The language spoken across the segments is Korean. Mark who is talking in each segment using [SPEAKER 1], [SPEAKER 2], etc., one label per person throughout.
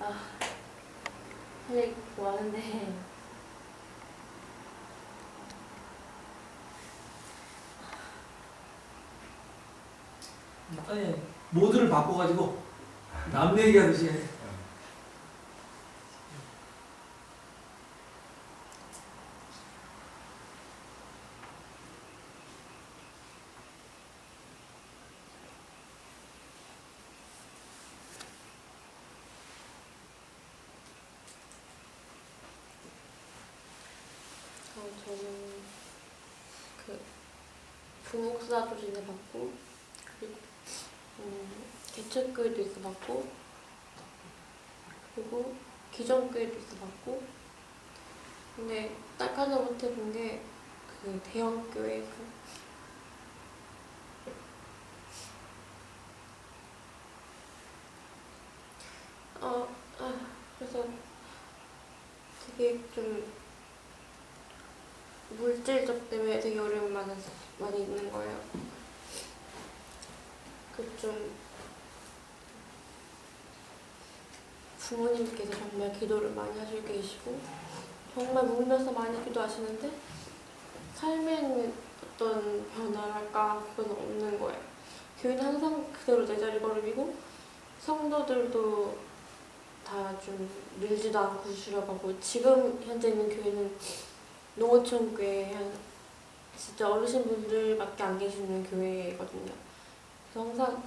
[SPEAKER 1] 아, 할 얘기 많은데
[SPEAKER 2] 아니 모드를 바꿔가지고 남 얘기하듯이 해.
[SPEAKER 1] 어, 저는 그 부목사도 지내봤고 그리고 음, 개척교회도 있어봤고 그리고 기존교회도 있어봤고 근데 딱 하나 못해본 게 그 대형교회 그 어, 아, 그래서 되게 좀 물질적 때문에 되게 어려움이 많이, 많이 있는 거예요. 그 좀 부모님께서 정말 기도를 많이 하시고 계시고 정말 울면서 많이 기도하시는데 삶에는 어떤 변화랄까 그건 없는 거예요. 교회는 항상 그대로 내 자리 걸음이고 성도들도 다 좀 늘지도 않고 줄여가고 지금 현재 있는 교회는 농어촌 교회 한 진짜 어르신분들밖에 안 계시는 교회거든요. 그래서 항상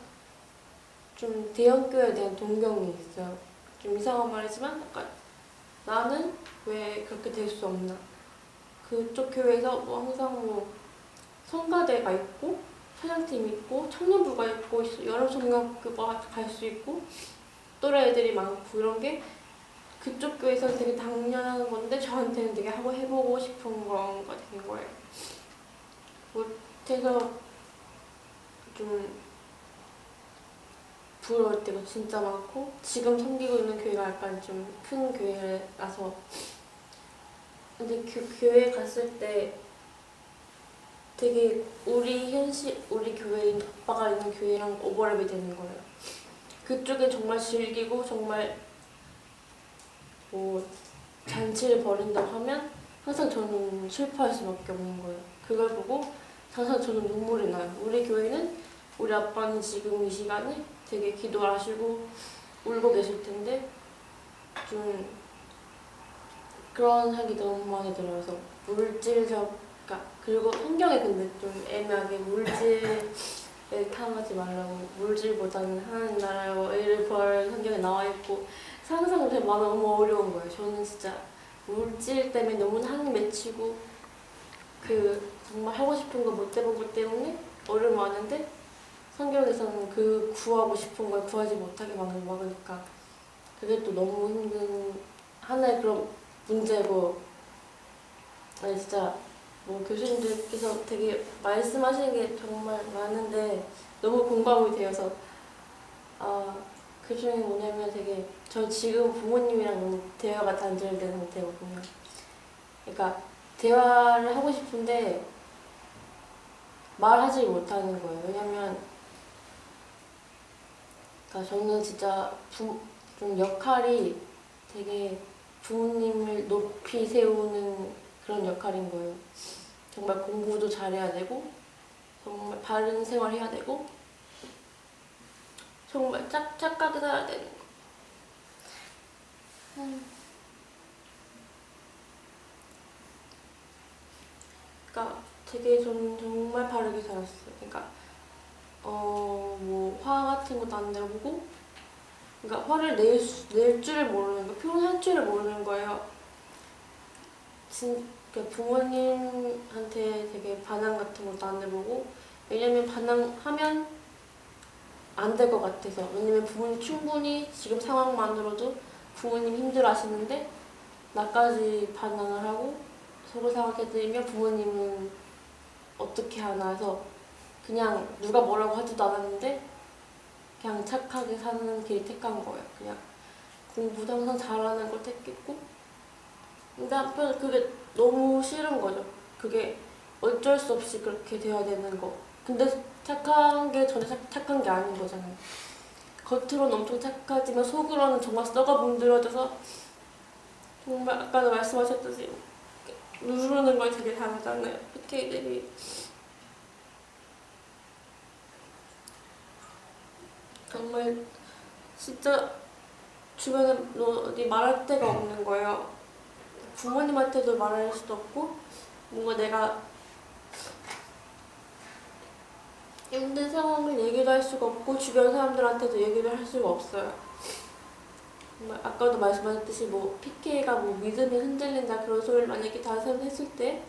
[SPEAKER 1] 좀 대형 교회에 대한 동경이 있어요. 좀 이상한 말이지만 약간 나는 왜 그렇게 될 수 없나? 그쪽 교회에서 뭐 항상 뭐 성가대가 있고 사장팀 있고 청년부가 있고 여름 성경교가 갈 수 있고 또래 애들이 많고 이런 게 그쪽 교회에서 되게 당연한 건데 저한테는 되게 하고 해보고 싶은 거가 된 거예요. 못해서 좀 부러울 때가 진짜 많고 지금 섬기고 있는 교회가 약간 좀 큰 교회라서 근데 그 교회 갔을 때 되게 우리 현실 우리 교회인 오빠가 있는 교회랑 오버랩이 되는 거예요. 그쪽엔 정말 즐기고 정말 뭐 잔치를 벌인다고 하면 항상 저는 슬퍼할 수밖에 없는 거예요. 그걸 보고 항상 저는 눈물이 나요. 우리 교회는 우리 아빠는 지금 이 시간에 되게 기도하시고 울고 계실 텐데 좀 그런 생각이 너무 많이 들어서 물질적 그러니까 그리고 환경에 근데 좀 애매하게 물질에 탐하지 말라고 물질보다는 하나님 나라와 의를 구할 환경에 나와 있고 제 마음이 너무 어려운 거예요. 저는 진짜 물질 때문에 너무 하늘 맺히고 그 정말 하고 싶은 거 못 해본 것 때문에 어려움 많은데 성경에서는 그 구하고 싶은 걸 구하지 못하게 막는 막으니까 그게 또 너무 힘든 하나의 그런 문제고 아니 진짜 뭐 교수님들께서 되게 말씀하시는 게 정말 많은데 너무 공감이 되어서 아 그 중에 뭐냐면 되게 저 지금 부모님이랑 대화가 단절되는 상태거든요. 그러니까 대화를 하고 싶은데 말하지 못하는 거예요. 왜냐면 그러니까 저는 진짜 부, 좀 역할이 되게 부모님을 높이 세우는 그런 역할인 거예요. 정말 공부도 잘해야 되고 정말 바른 생활 해야 되고 정말 착, 착하게 살아야 되는 거. 음. 그러니까 되게 좀 정말 바르게 살았어요. 그러니까 어 뭐 화 같은 것도 안 내보고 그러니까 화를 낼, 수- 낼 줄을 모르는 거, 표현할 줄을 모르는 거예요. 진, 그러니까 부모님한테 되게 반항 같은 것도 안 해보고 왜냐면 반항하면 안 될 것 같아서 왜냐면 부모님 충분히 지금 상황만으로도 부모님 힘들어 하시는데 나까지 반항을 하고 서로 생각해드리면 부모님은 어떻게 하나 해서 그냥 누가 뭐라고 하지도 않았는데 그냥 착하게 사는 길을 택한 거예요. 그냥 공부도 항상 잘하는 걸 택했고 근데 한편 그게 너무 싫은 거죠. 그게 어쩔 수 없이 그렇게 돼야 되는 거. 근데 착한 게 전혀 착- 착한 게 아닌 거잖아요. 겉으로는 엄청 착하지만 속으로는 정말 썩어 문드러져서 정말 아까도 말씀하셨듯이 누르는 걸 되게 잘하잖아요. PK들이 정말 진짜 주변에 뭐 어디 말할 데가 없는 거예요. 부모님한테도 말할 수도 없고 뭔가 내가 힘든 상황을 얘기도 할 수가 없고 주변 사람들한테도 얘기를 할 수가 없어요. 정말 아까도 말씀하셨듯이 뭐 PK가 뭐 믿음이 흔들린다 그런 소리를 만약에 다른 사람 했을 때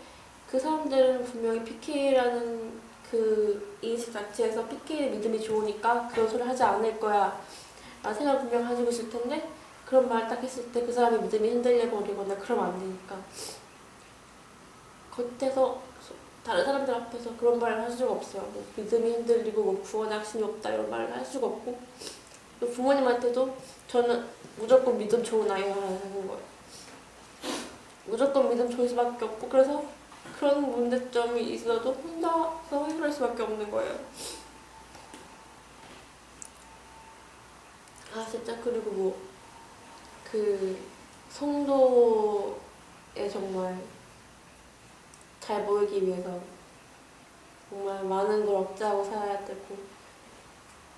[SPEAKER 1] 그 사람들은 분명히 PK라는 그 인식 자체에서 PK의 믿음이 좋으니까 그런 소리 하지 않을 거야 라는 생각을 분명 가지고 있을 텐데 그런 말 딱 했을 때 그 사람의 믿음이 흔들려 버리거나 그러면 안 되니까 겉에서 소- 다른 사람들 앞에서 그런 말을 할 수가 없어요. 뭐 믿음이 흔들리고 뭐 구원의 확신이 없다 이런 말을 할 수가 없고 또 부모님한테도 저는 무조건 믿음 좋은 아이가 하는 거예요. 무조건 믿음 좋을 수밖에 없고 그래서 그런 문제점이 있어도 혼자서 해결할 수밖에 없는 거예요. 아 진짜 그리고 뭐 그 성도에 정말 잘 보이기 위해서 정말 많은 걸 억제하고 살아야 되고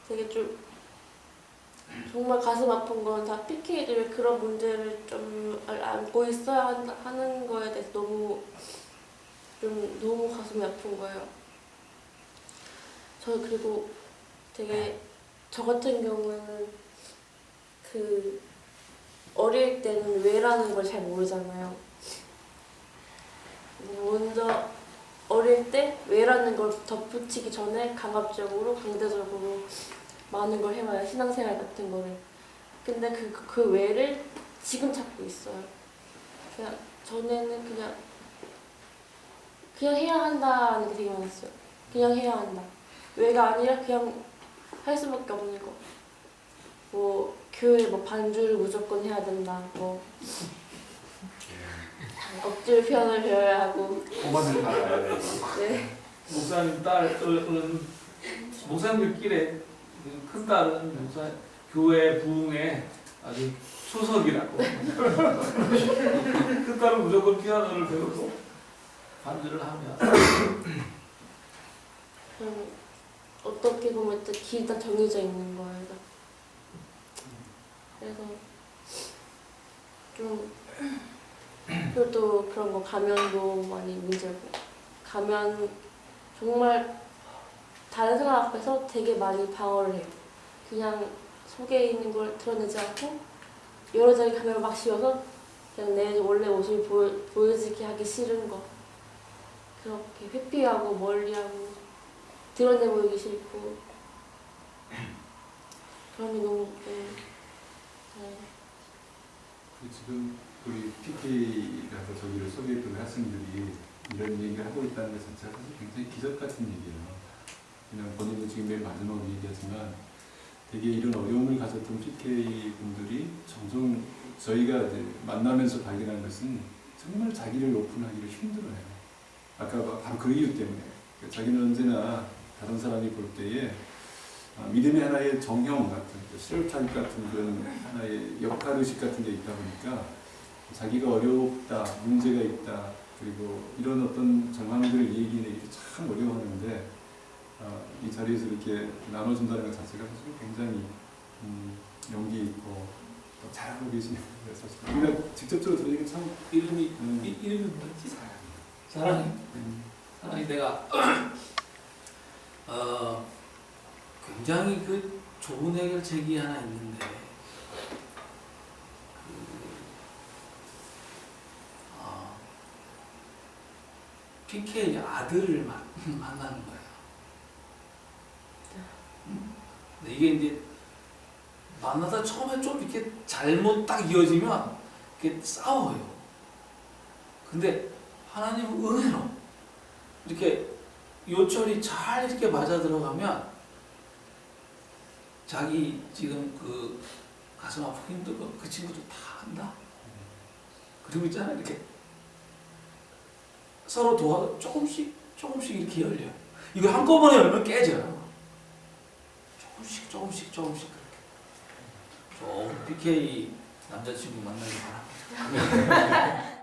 [SPEAKER 1] 되게 좀 정말 가슴 아픈 건 다 PK들이 그런 문제를 좀 안고 있어야 하는 거에 대해서 너무 좀 너무 가슴이 아픈 거예요. 저 그리고 되게 저 같은 경우는 그 어릴 때는 왜라는 걸 잘 모르잖아요. 먼저 어릴 때 왜라는 걸 덧붙이기 전에 강압적으로 강제적으로 많은 걸 해와요 신앙생활 같은 거를. 근데 그, 그, 그 왜를 지금 찾고 있어요. 그냥 전에는 그냥 그냥 해야 한다는 게 되게 많았어요. 그냥 해야 한다. 왜가 아니라 그냥 할 수밖에 없는 거. 뭐 교회 뭐 반주를 무조건 해야 된다. 뭐 억지로 편을 배워야 하고.
[SPEAKER 3] 오만을 알아야 돼.
[SPEAKER 1] 네.
[SPEAKER 2] 목사님 딸은 목사님들끼리 그큰 딸은 목사 교회 부흥에 아주 초석이라고. 큰 딸은 무조건 피아노를 배우고 반주를 하면
[SPEAKER 1] 음, 어떻게 보면 또 길이 다 정해져 있는 거예요. 그래서 좀 그리고 그런 거 가면도 많이 문제고 가면 정말 다른 사람 앞에서 되게 많이 방어를 해요. 그냥 속에 있는 걸 드러내지 않고 여러 장의 가면을 막 씌워서 그냥 내 원래 모습을 보여, 보여지게 하기 싫은 거 그렇게 회피하고 멀리하고 드러내 보이기 싫고 그런 게 너무 네. 네.
[SPEAKER 3] 그 지금 우리 PK라서 저기를 소개했던 학생들이 이런 얘기를 하고 있다는 것 자체가 사실 굉장히 기적 같은 얘기예요. 그냥 본인도 지금 맨 마지막으로 얘기하지만 되게 이런 어려움을 가졌던 PK 분들이 종종 저희가 이제 만나면서 발견한 것은 정말 자기를 오픈하기를 힘들어해요. 아까 바로 그 이유 때문에 자기는 언제나 다른 사람이 볼 때에 아, 믿음의 하나의 정형 같은 스테레오타입 같은 그런 하나의 역할 의식 같은 게 있다 보니까 자기가 어렵다, 문제가 있다, 그리고 이런 어떤 정황들을 얘기내기 참 어려워하는데 아, 이 자리에서 이렇게 나눠준다는 것 자체가 사실 굉장히 음, 용기 있고 또 잘하고 계시는 거예요, 사실. 우리가 직접적으로 들으니까 참
[SPEAKER 2] 이름이
[SPEAKER 3] 음,
[SPEAKER 2] 이, 이름이 뭐였지?
[SPEAKER 3] 사랑이.
[SPEAKER 2] 사랑이.
[SPEAKER 3] 음,
[SPEAKER 2] 사랑이 내가 어 굉장히 그 좋은 해결책이 하나 있는데 PK 아들을 만, 만나는 거야. 음? 이게 이제 만나다 처음에 좀 이렇게 잘못 딱 이어지면 이렇게 싸워요. 근데 하나님은 은혜로 이렇게 요철이 잘 이렇게 맞아 들어가면 자기 지금 그 가슴 아프고 힘들고 그 친구도 다 안다. 그리고 있잖아 이렇게 서로 도와 조금씩 조금씩 이렇게 열려. 이거 한꺼번에 열면 깨져요. 조금씩 조금씩 조금씩 그렇게. 좋은 PK 남자친구 만나기 바랍니다.